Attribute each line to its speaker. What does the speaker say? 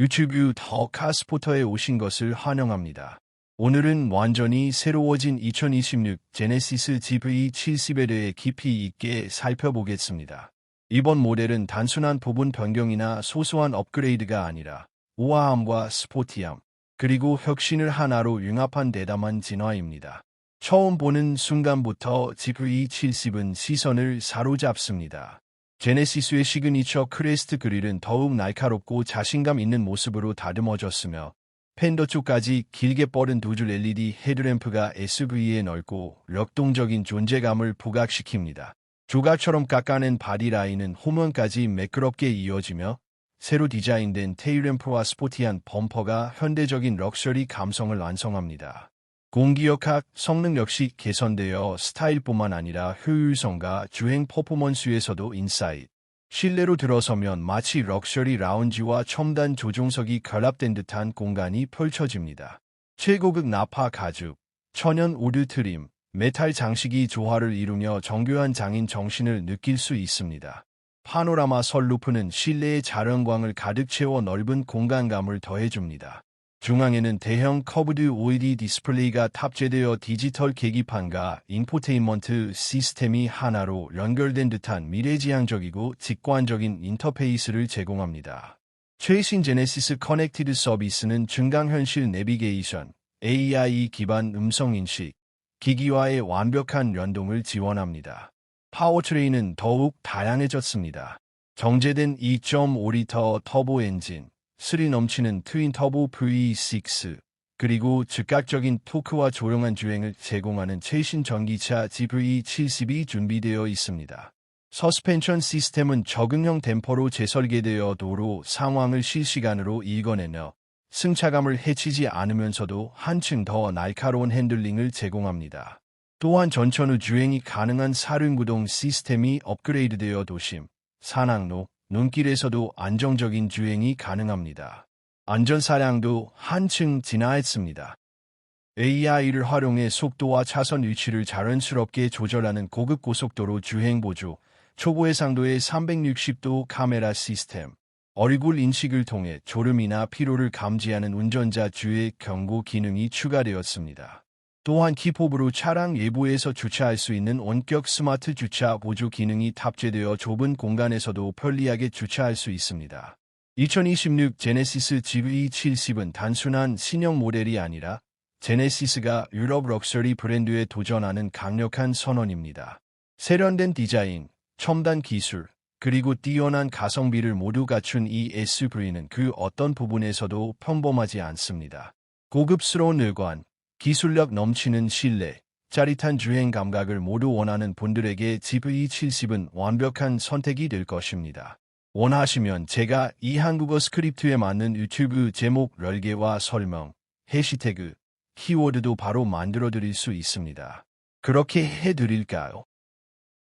Speaker 1: 유튜브 더 카스포터에 오신 것을 환영합니다. 오늘은 완전히 새로워진 2026 제네시스 GV70에 대해 깊이 있게 살펴보겠습니다. 이번 모델은 단순한 부분 변경이나 소소한 업그레이드가 아니라 우아함과 스포티함, 그리고 혁신을 하나로 융합한 대담한 진화입니다. 처음 보는 순간부터 GV70은 시선을 사로잡습니다. 제네시스의 시그니처 크레스트 그릴은 더욱 날카롭고 자신감 있는 모습으로 다듬어졌으며 팬더 쪽까지 길게 뻗은 두 줄 LED 헤드램프가 SUV에 넓고 역동적인 존재감을 부각시킵니다. 조각처럼 깎아낸 바디 라인은 호면까지 매끄럽게 이어지며 새로 디자인된 테일램프와 스포티한 범퍼가 현대적인 럭셔리 감성을 완성합니다. 공기역학 성능 역시 개선되어 스타일뿐만 아니라 효율성과 주행 퍼포먼스에서도 인사이트. 실내로 들어서면 마치 럭셔리 라운지와 첨단 조종석이 결합된 듯한 공간이 펼쳐집니다. 최고급 나파 가죽, 천연 우드 트림, 메탈 장식이 조화를 이루며 정교한 장인 정신을 느낄 수 있습니다. 파노라마 설루프는 실내의 자연광을 가득 채워 넓은 공간감을 더해줍니다. 중앙에는 대형 커브드 OLED 디스플레이가 탑재되어 디지털 계기판과 인포테인먼트 시스템이 하나로 연결된 듯한 미래지향적이고 직관적인 인터페이스를 제공합니다. 최신 제네시스 커넥티드 서비스는 증강현실 내비게이션, AI 기반 음성인식, 기기와의 완벽한 연동을 지원합니다. 파워트레인은 더욱 다양해졌습니다. 정제된 2.5리터 터보 엔진, 스리 넘치는 트윈 터보 V6 그리고 즉각적인 토크와 조용한 주행을 제공하는 최신 전기차 GV70이 준비되어 있습니다. 서스펜션 시스템은 적응형 댐퍼로 재설계되어 도로 상황을 실시간으로 읽어내며 승차감을 해치지 않으면서도 한층 더 날카로운 핸들링을 제공합니다. 또한 전천후 주행이 가능한 사륜구동 시스템이 업그레이드되어 도심, 산악로, 눈길에서도 안정적인 주행이 가능합니다. 안전사량도 한층 진화했습니다. AI를 활용해 속도와 차선 위치를 자연스럽게 조절하는 고급 고속도로 주행 보조, 초보 해상도의 360도 카메라 시스템, 얼굴 인식을 통해 졸음이나 피로를 감지하는 운전자 주의 경고 기능이 추가되었습니다. 또한 키포브로 차량 예부에서 주차할 수 있는 원격 스마트 주차 보조 기능이 탑재되어 좁은 공간에서도 편리하게 주차할 수 있습니다. 2026 제네시스 GV70은 단순한 신형 모델이 아니라 제네시스가 유럽 럭셔리 브랜드에 도전하는 강력한 선언입니다. 세련된 디자인, 첨단 기술, 그리고 뛰어난 가성비를 모두 갖춘 이 SUV는 그 어떤 부분에서도 평범하지 않습니다. 고급스러운 외관, 기술력 넘치는 실내, 짜릿한 주행 감각을 모두 원하는 분들에게 GV70은 완벽한 선택이 될 것입니다. 원하시면 제가 이 한국어 스크립트에 맞는 유튜브 제목 럴개와 설명, 해시태그, 키워드도 바로 만들어 드릴 수 있습니다. 그렇게 해 드릴까요?